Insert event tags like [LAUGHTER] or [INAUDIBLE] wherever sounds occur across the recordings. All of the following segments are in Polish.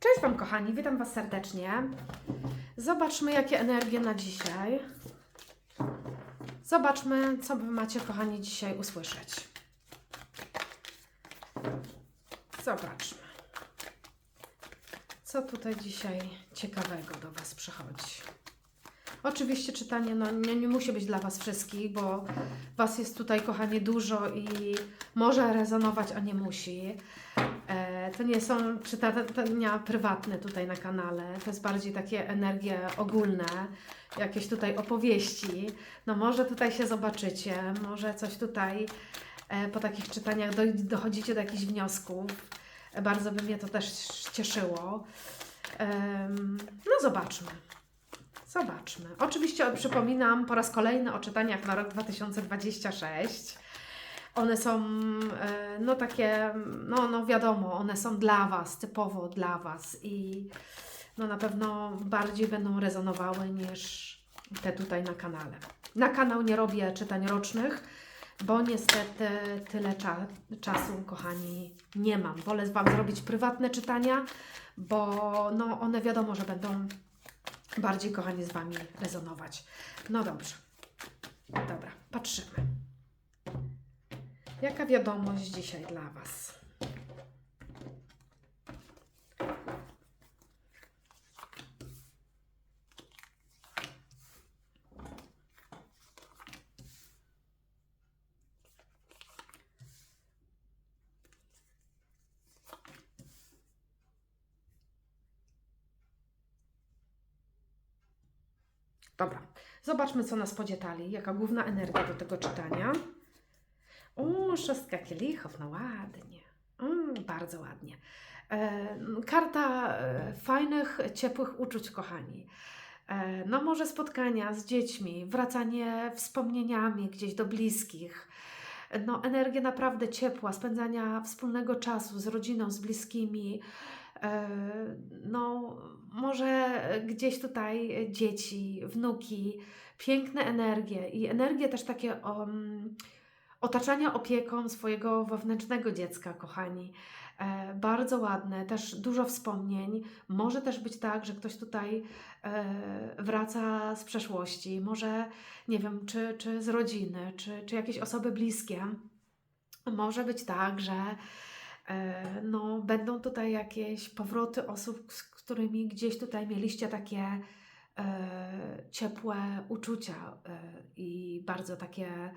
Cześć Wam kochani, witam Was serdecznie. Zobaczmy jakie energie na dzisiaj. Zobaczmy, co Wy macie kochani dzisiaj usłyszeć. Zobaczmy. Co tutaj dzisiaj ciekawego do Was przychodzi. Oczywiście czytanie no, nie, nie musi być dla Was wszystkich, bo Was jest tutaj, kochanie, dużo i może rezonować, a nie musi. To nie są czytania prywatne tutaj na kanale, to jest bardziej takie energie ogólne, jakieś tutaj opowieści. No może tutaj się zobaczycie, może coś tutaj e, po takich czytaniach do, dochodzicie do jakichś wniosków. E, bardzo by mnie to też cieszyło. No zobaczmy. Zobaczmy. Oczywiście przypominam po raz kolejny o czytaniach na rok 2026. One są, e, no takie, no, no wiadomo, one są dla Was, typowo dla Was i no na pewno bardziej będą rezonowały niż te tutaj na kanale. Na kanał nie robię czytań rocznych, bo niestety tyle cza czasu, kochani, nie mam. Wolę Wam zrobić prywatne czytania, bo no one wiadomo, że będą bardziej, kochani, z Wami rezonować. No dobrze. Dobra, patrzymy. Jaka wiadomość dzisiaj dla Was? Dobra, zobaczmy, co nas podzietali. Jaka główna energia do tego czytania. O, szóstka kielichów, no ładnie. Mm, bardzo ładnie. E, karta fajnych, ciepłych uczuć, kochani. E, no może spotkania z dziećmi, wracanie wspomnieniami gdzieś do bliskich. No energia naprawdę ciepła, spędzania wspólnego czasu z rodziną, z bliskimi. E, no może gdzieś tutaj dzieci, wnuki, piękne energie i energie też takie um, otaczania opieką swojego wewnętrznego dziecka, kochani. E, bardzo ładne, też dużo wspomnień. Może też być tak, że ktoś tutaj e, wraca z przeszłości, może nie wiem, czy, czy z rodziny, czy, czy jakieś osoby bliskie. Może być tak, że e, no, będą tutaj jakieś powroty osób, z którymi gdzieś tutaj mieliście takie ciepłe uczucia i bardzo takie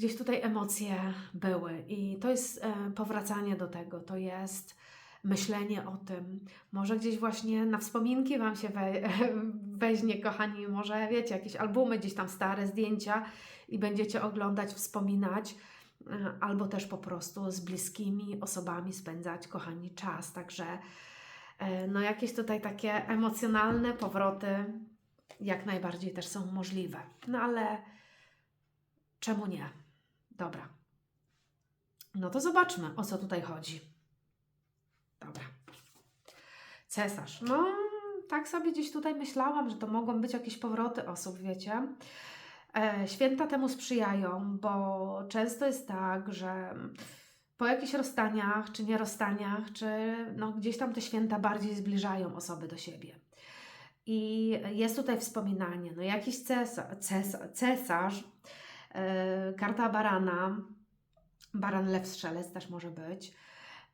gdzieś tutaj emocje były i to jest e, powracanie do tego, to jest myślenie o tym. Może gdzieś właśnie na wspominki Wam się we, [LAUGHS] weźmie, kochani, może wiecie, jakieś albumy, gdzieś tam stare zdjęcia i będziecie oglądać, wspominać, e, albo też po prostu z bliskimi osobami spędzać, kochani, czas. Także e, no jakieś tutaj takie emocjonalne powroty jak najbardziej też są możliwe. No ale czemu nie? Dobra. No to zobaczmy, o co tutaj chodzi. Dobra. Cesarz. No, tak sobie gdzieś tutaj myślałam, że to mogą być jakieś powroty osób, wiecie. E, święta temu sprzyjają, bo często jest tak, że po jakichś rozstaniach, czy nierozstaniach, czy no, gdzieś tam te święta bardziej zbliżają osoby do siebie. I jest tutaj wspominanie, no jakiś cesarz, karta barana, baran lew strzelec też może być.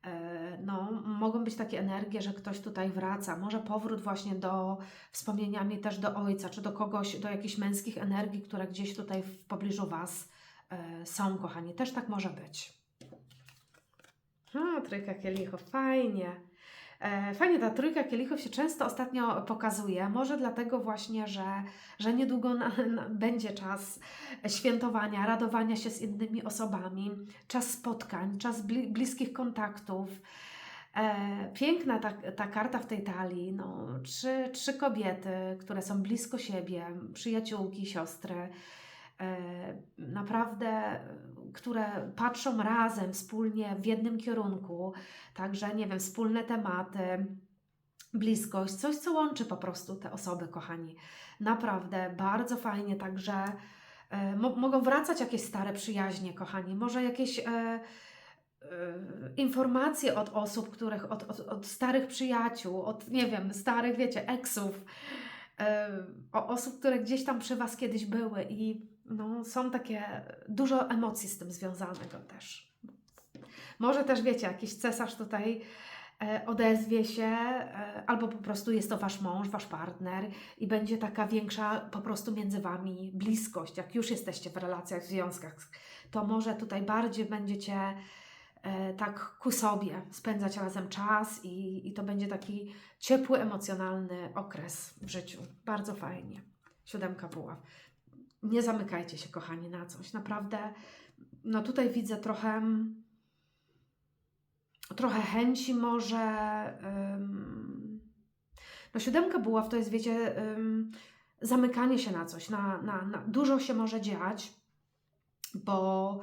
E, no, mogą być takie energie, że ktoś tutaj wraca. Może powrót właśnie do wspomnieniami też do ojca, czy do kogoś, do jakichś męskich energii, które gdzieś tutaj w pobliżu Was e, są, kochani. Też tak może być. A, trójka kielichów, fajnie. E, fajnie, ta trójka kielichów się często ostatnio pokazuje. Może dlatego właśnie, że, że niedługo na, na, będzie czas świętowania, radowania się z innymi osobami, czas spotkań, czas bli, bliskich kontaktów. E, piękna ta, ta karta w tej talii. No, trzy, trzy kobiety, które są blisko siebie, przyjaciółki, siostry naprawdę, które patrzą razem, wspólnie w jednym kierunku, także, nie wiem, wspólne tematy, bliskość, coś, co łączy po prostu te osoby, kochani. Naprawdę, bardzo fajnie, także e, mo mogą wracać jakieś stare przyjaźnie, kochani, może jakieś e, informacje od osób, których, od, od, od starych przyjaciół, od nie wiem, starych, wiecie, eksów, yy, osób, które gdzieś tam przy Was kiedyś były i no, są takie dużo emocji z tym związanego też. Może też wiecie, jakiś cesarz tutaj e, odezwie się, e, albo po prostu jest to wasz mąż, wasz partner i będzie taka większa po prostu między wami bliskość. Jak już jesteście w relacjach, w związkach, to może tutaj bardziej będziecie e, tak ku sobie spędzać razem czas i, i to będzie taki ciepły, emocjonalny okres w życiu. Bardzo fajnie. Siódemka buław. Nie zamykajcie się, kochani, na coś. Naprawdę, no tutaj widzę trochę trochę chęci może. ym, no siódemka buław to jest, wiecie, ym, zamykanie się na coś, na, na, na dużo się może dziać, bo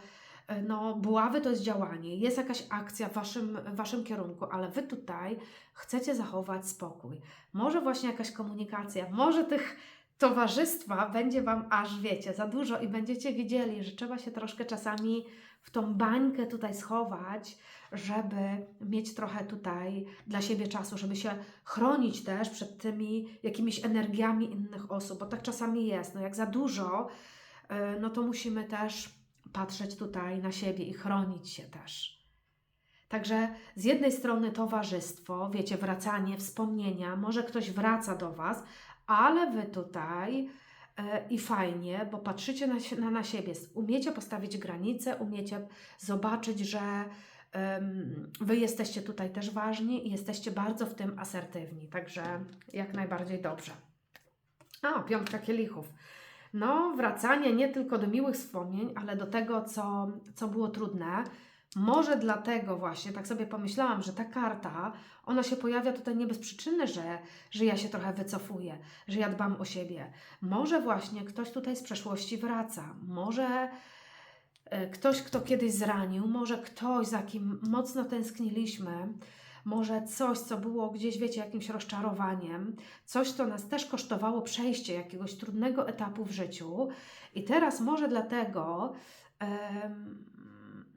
y, no, buławy to jest działanie, jest jakaś akcja w waszym, w waszym kierunku, ale wy tutaj chcecie zachować spokój. Może właśnie jakaś komunikacja, może tych towarzystwa będzie wam aż wiecie za dużo i będziecie widzieli, że trzeba się troszkę czasami w tą bańkę tutaj schować, żeby mieć trochę tutaj dla siebie czasu, żeby się chronić też przed tymi jakimiś energiami innych osób, bo tak czasami jest. No jak za dużo, y, no to musimy też patrzeć tutaj na siebie i chronić się też. Także z jednej strony towarzystwo, wiecie, wracanie, wspomnienia, może ktoś wraca do Was, ale Wy tutaj e, i fajnie, bo patrzycie na, na, na siebie, umiecie postawić granice, umiecie zobaczyć, że Wy jesteście tutaj też ważni i jesteście bardzo w tym asertywni, także jak najbardziej dobrze. A, piątka kielichów. No, wracanie nie tylko do miłych wspomnień, ale do tego, co, co było trudne. Może dlatego właśnie, tak sobie pomyślałam, że ta karta, ona się pojawia tutaj nie bez przyczyny, że, że ja się trochę wycofuję, że ja dbam o siebie. Może właśnie ktoś tutaj z przeszłości wraca, może e, ktoś, kto kiedyś zranił, może ktoś, za kim mocno tęskniliśmy, może coś, co było gdzieś, wiecie, jakimś rozczarowaniem, coś, co nas też kosztowało przejście jakiegoś trudnego etapu w życiu i teraz może dlatego...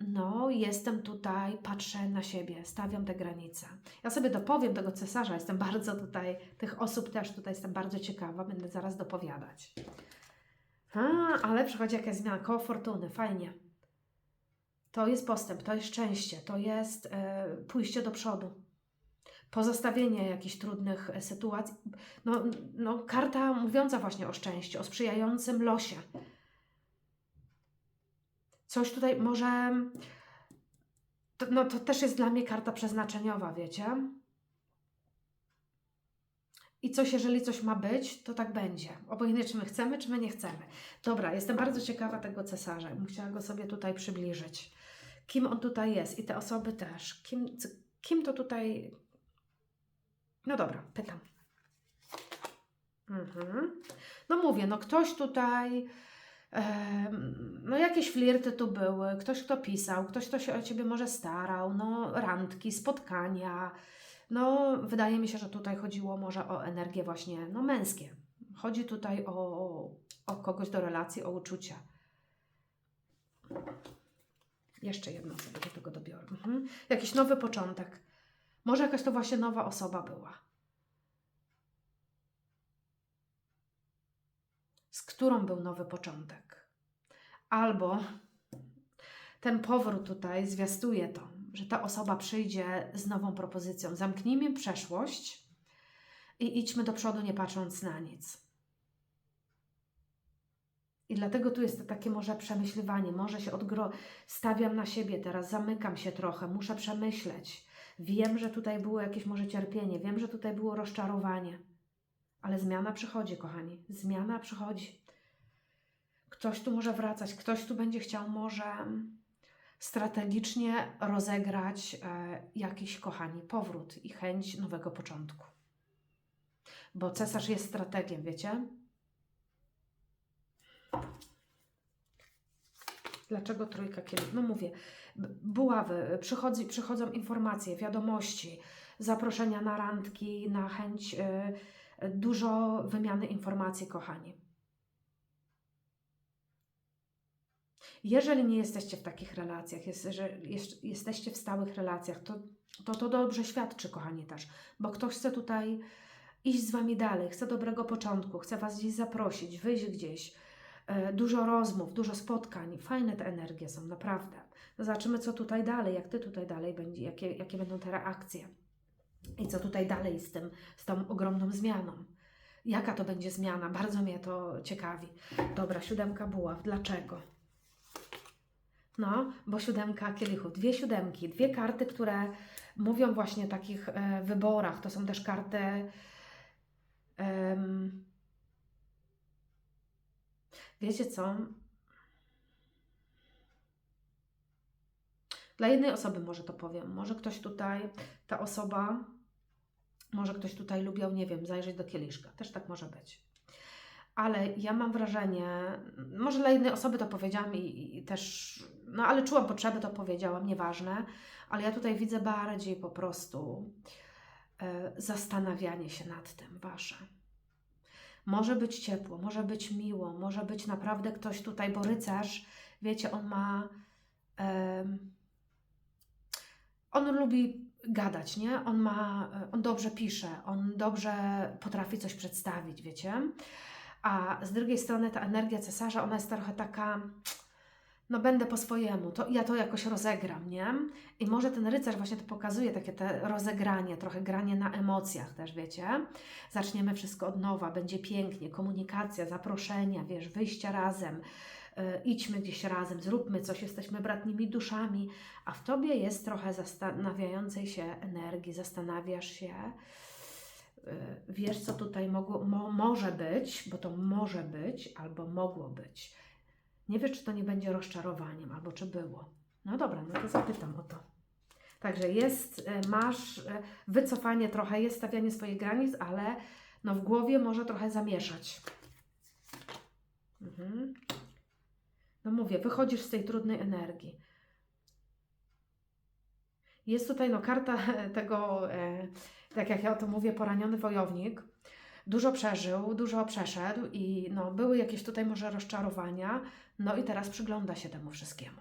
no, jestem tutaj, patrzę na siebie, stawiam te granice. Ja sobie dopowiem tego cesarza, jestem bardzo tutaj, tych osób też tutaj jestem bardzo ciekawa, będę zaraz dopowiadać. A, ale przychodzi jakaś zmiana, koło fortuny, fajnie. To jest postęp, to jest szczęście, to jest e, pójście do przodu. Pozostawienie jakichś trudnych e, sytuacji. No, no, karta mówiąca właśnie o szczęściu, o sprzyjającym losie coś tutaj może. To, no to też jest dla mnie karta przeznaczeniowa, wiecie? I coś, jeżeli coś ma być, to tak będzie. Obojętnie, czy my chcemy, czy my nie chcemy. Dobra, jestem bardzo ciekawa tego cesarza. Musiałam go sobie tutaj przybliżyć. Kim on tutaj jest i te osoby też. Kim, kim to tutaj. No dobra, pytam. Mhm. No mówię, no ktoś tutaj no jakieś flirty tu były, ktoś kto pisał, ktoś kto się o Ciebie może starał, no randki, spotkania. No wydaje mi się, że tutaj chodziło może o energię właśnie, no męskie. Chodzi tutaj o, o kogoś do relacji, o uczucia. Jeszcze jedno sobie do tego dobiorę. Mhm. Jakiś nowy początek. Może jakaś to właśnie nowa osoba była. z którą był nowy początek. Albo ten powrót tutaj zwiastuje to, że ta osoba przyjdzie z nową propozycją. Zamknijmy przeszłość i idźmy do przodu, nie patrząc na nic. I dlatego tu jest to takie może przemyślywanie, może się odgro... Stawiam na siebie teraz, zamykam się trochę, muszę przemyśleć. Wiem, że tutaj było jakieś może cierpienie, wiem, że tutaj było rozczarowanie. Ale zmiana przychodzi, kochani. Zmiana przychodzi. Ktoś tu może wracać, ktoś tu będzie chciał może strategicznie rozegrać e, jakiś, kochani, powrót i chęć nowego początku. Bo cesarz jest strategiem, wiecie? Dlaczego trójka kielichów? No mówię, buławy, przychodzi, przychodzą informacje, wiadomości, zaproszenia na randki, na chęć y, dużo wymiany informacji, kochani. Jeżeli nie jesteście w takich relacjach, jest, że jest, jesteście w stałych relacjach, to, to to dobrze świadczy, kochani też, bo ktoś chce tutaj iść z Wami dalej, chce dobrego początku, chce Was gdzieś zaprosić, wyjść gdzieś, e, dużo rozmów, dużo spotkań, fajne te energie są, naprawdę. No zobaczymy, co tutaj dalej, jak Ty tutaj dalej będzie, jakie, jakie będą te reakcje i co tutaj dalej z tym, z tą ogromną zmianą. Jaka to będzie zmiana? Bardzo mnie to ciekawi. Dobra, siódemka buław. Dlaczego? No, bo siódemka kielichów. Dwie siódemki, dwie karty, które mówią właśnie o takich e, wyborach. To są też karty. em, wiecie co? Dla jednej osoby może to powiem. Może ktoś tutaj, ta osoba, może ktoś tutaj lubiał, nie wiem, zajrzeć do kieliszka. Też tak może być. Ale ja mam wrażenie, może dla jednej osoby to powiedziałam i, i też, no ale czułam potrzebę, to powiedziałam, nieważne, ale ja tutaj widzę bardziej po prostu e, zastanawianie się nad tym wasze. Może być ciepło, może być miło, może być naprawdę ktoś tutaj, bo rycerz, wiecie, on ma. on lubi gadać, nie? On ma, on dobrze pisze, on dobrze potrafi coś przedstawić, wiecie? A z drugiej strony ta energia cesarza, ona jest trochę taka, no będę po swojemu, to ja to jakoś rozegram, nie? I może ten rycerz właśnie to pokazuje, takie te rozegranie, trochę granie na emocjach też, wiecie? Zaczniemy wszystko od nowa, będzie pięknie, komunikacja, zaproszenia, wiesz, wyjścia razem, y, idźmy gdzieś razem, zróbmy coś, jesteśmy bratnimi duszami, a w Tobie jest trochę zastanawiającej się energii, zastanawiasz się, wiesz, co tutaj mogło, mo, może być, bo to może być, albo mogło być. Nie wiesz, czy to nie będzie rozczarowaniem, albo czy było. No dobra, no to zapytam o to. Także jest, y, masz y, wycofanie trochę, jest stawianie swoich granic, ale no w głowie może trochę zamieszać. Mhm. No mówię, wychodzisz z tej trudnej energii. Jest tutaj no, karta [LAUGHS] tego, e, tak jak ja o tym mówię, poraniony wojownik. Dużo przeżył, dużo przeszedł i no, były jakieś tutaj może rozczarowania. No i teraz przygląda się temu wszystkiemu.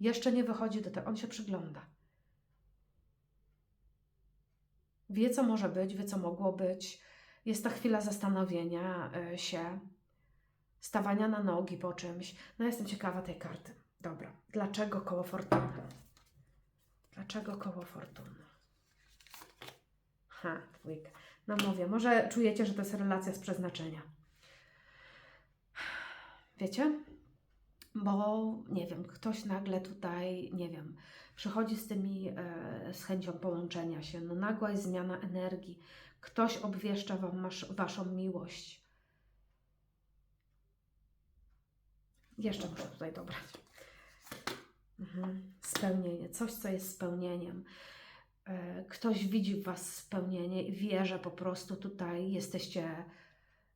Jeszcze nie wychodzi do tego, on się przygląda. Wie, co może być, wie, co mogło być. Jest ta chwila zastanowienia e, się, stawania na nogi po czymś. No, jestem ciekawa tej karty. Dobra, dlaczego koło fortuny? Dlaczego koło fortuny? Ha, dwójka. No mówię, może czujecie, że to jest relacja z przeznaczenia. Wiecie? Bo nie wiem, ktoś nagle tutaj, nie wiem, przychodzi z tymi, e, z chęcią połączenia się. No nagła jest zmiana energii. Ktoś obwieszcza Wam masz, Waszą miłość. Jeszcze muszę tutaj dobrać. Mhm. Spełnienie, coś, co jest spełnieniem. E, Ktoś widzi w Was spełnienie i wie, że po prostu tutaj jesteście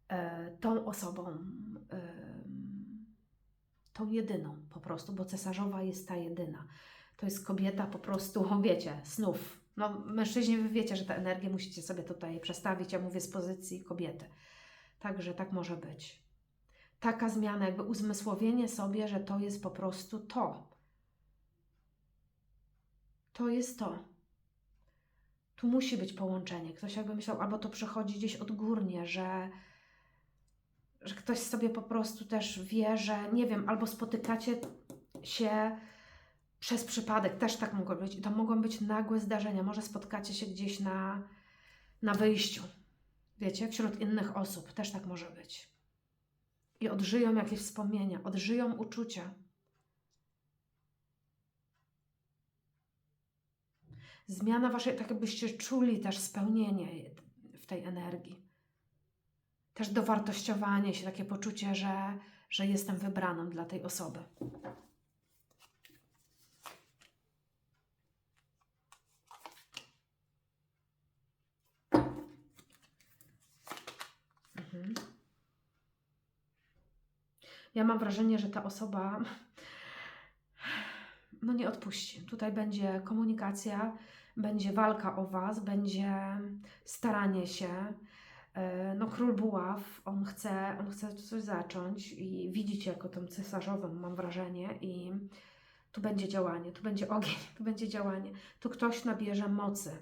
e, tą osobą, em, tą jedyną po prostu, bo cesarzowa jest ta jedyna. To jest kobieta po prostu, [LAUGHS] wiecie, snów. No, mężczyźni, wy wiecie, że te energię musicie sobie tutaj przestawić. Ja mówię z pozycji kobiety. Także tak może być. Taka zmiana, jakby uzmysłowienie sobie, że to jest po prostu to. To jest to. Tu musi być połączenie. Ktoś jakby myślał, albo to przychodzi gdzieś odgórnie, że, że ktoś sobie po prostu też wie, że nie wiem, albo spotykacie się przez przypadek, też tak mogło być. I to mogą być nagłe zdarzenia. Może spotkacie się gdzieś na, na wyjściu, wiecie, wśród innych osób. Też tak może być. I odżyją jakieś wspomnienia, odżyją uczucia. Zmiana waszej, tak jakbyście czuli też spełnienie w tej energii. Też dowartościowanie się, takie poczucie, że, że jestem wybraną dla tej osoby. Mhm. Ja mam wrażenie, że ta osoba no nie odpuści. Tutaj będzie komunikacja, będzie walka o Was, będzie staranie się, E, No, król buław, on chce, on chce coś zacząć i widzicie jako tą cesarzową, mam wrażenie, i tu będzie działanie, tu będzie ogień, [LAUGHS] tu będzie działanie. Tu ktoś nabierze mocy.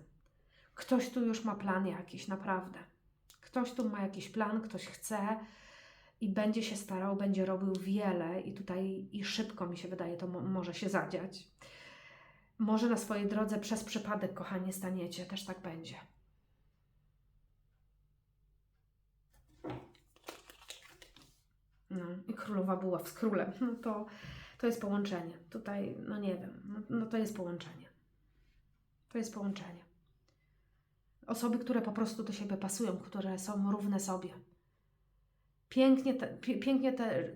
Ktoś tu już ma plan jakiś, naprawdę. Ktoś tu ma jakiś plan, ktoś chce i będzie się starał, będzie robił wiele i tutaj i szybko mi się wydaje, to mo- może się zadziać. Może na swojej drodze przez przypadek, kochanie, staniecie, też tak będzie. No i królowa była z królem. No to, to jest połączenie. Tutaj, no nie wiem, no, no to jest połączenie. To jest połączenie. Osoby, które po prostu do siebie pasują, które są równe sobie. Pięknie, te, pięknie te,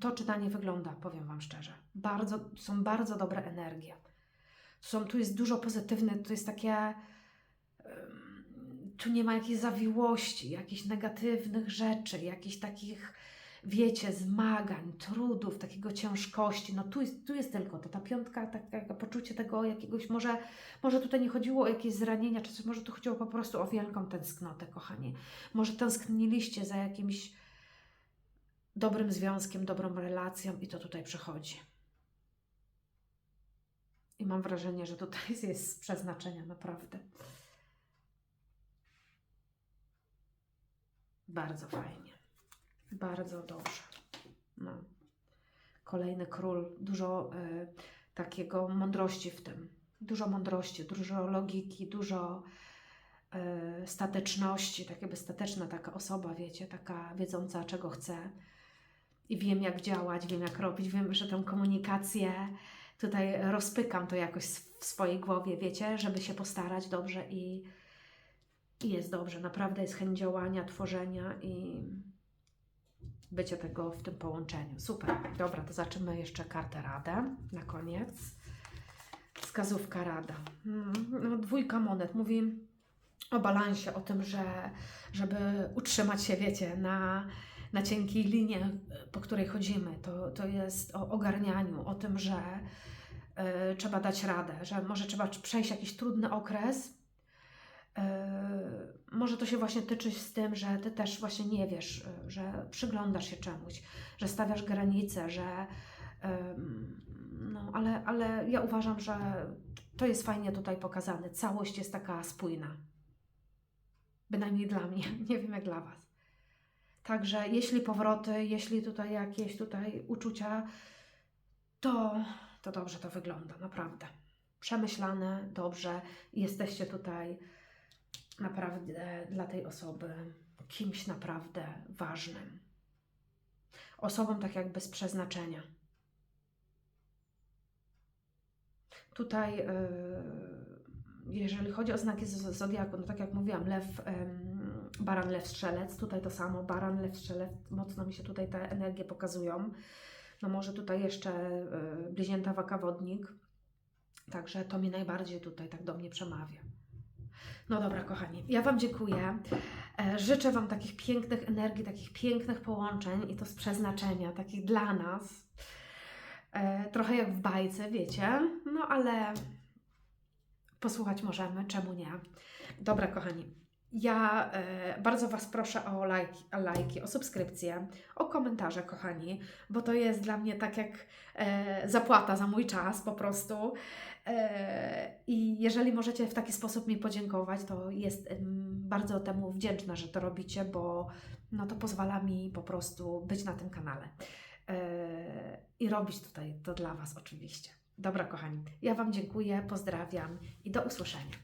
to czytanie wygląda, powiem Wam szczerze. Bardzo, są bardzo dobre energie. Są, tu jest dużo pozytywne, tu jest takie. Tu nie ma jakiejś zawiłości, jakichś negatywnych rzeczy, jakichś takich, wiecie, zmagań, trudów, takiego ciężkości. No tu jest, tu jest tylko to, ta piątka, takie poczucie tego jakiegoś, może, może tutaj nie chodziło o jakieś zranienia, czy coś, może tu chodziło po prostu o wielką tęsknotę, kochani. Może tęskniliście za jakimś dobrym związkiem, dobrą relacją i to tutaj przychodzi. I mam wrażenie, że tutaj [LAUGHS] jest z przeznaczenia, naprawdę. Bardzo fajnie. Bardzo dobrze. No. Kolejny król. Dużo y, takiego mądrości w tym. Dużo mądrości, dużo logiki, dużo y, stateczności. Tak jakby stateczna taka osoba, wiecie, taka wiedząca, czego chce. I wiem, jak działać, wiem, jak robić. Wiem, że tę komunikację tutaj rozpykam to jakoś w swojej głowie, wiecie, żeby się postarać dobrze i, i jest dobrze. Naprawdę jest chęć działania, tworzenia i bycie tego w tym połączeniu. Super. Dobra, to zaczynamy jeszcze kartę Radę na koniec. Wskazówka Rada. Mm, No, dwójka monet mówi o balansie, o tym, że żeby utrzymać się, wiecie, na, na cienkiej linii, po której chodzimy. To, to jest o ogarnianiu, o tym, że y, trzeba dać radę, że może trzeba przejść jakiś trudny okres. Y, może to się właśnie tyczyć z tym, że ty też właśnie nie wiesz, że przyglądasz się czemuś, że stawiasz granice, że no, ale, ale ja uważam, że to jest fajnie tutaj pokazane. Całość jest taka spójna. Bynajmniej dla mnie, [LAUGHS] nie wiem jak dla Was. Także jeśli powroty, jeśli tutaj jakieś tutaj uczucia, to, to dobrze to wygląda, naprawdę. Przemyślane, dobrze. Jesteście tutaj naprawdę dla tej osoby kimś naprawdę ważnym. Osobą tak jakby z przeznaczenia. Tutaj, yy, jeżeli chodzi o znaki z- zodiaku, no tak jak mówiłam, lew, baran, lew, strzelec, tutaj to samo, baran, lew, strzelec, mocno mi się tutaj te energie pokazują. No może tutaj jeszcze yy, bliźnięta waka wodnik, także to mi najbardziej tutaj tak do mnie przemawia. No dobra, kochani, ja Wam dziękuję. E, Życzę Wam takich pięknych energii, takich pięknych połączeń i to z przeznaczenia, takich dla nas. E, Trochę jak w bajce, wiecie, no ale posłuchać możemy, czemu nie? Dobra, kochani, ja e, bardzo Was proszę o lajki, o lajki, o subskrypcję, o komentarze, kochani, bo to jest dla mnie tak jak e, zapłata za mój czas po prostu. E, I jeżeli możecie w taki sposób mi podziękować, to jest bardzo temu wdzięczna, że to robicie, bo no to pozwala mi po prostu być na tym kanale e, i robić tutaj to dla Was oczywiście. Dobra, kochani, ja Wam dziękuję, pozdrawiam i do usłyszenia.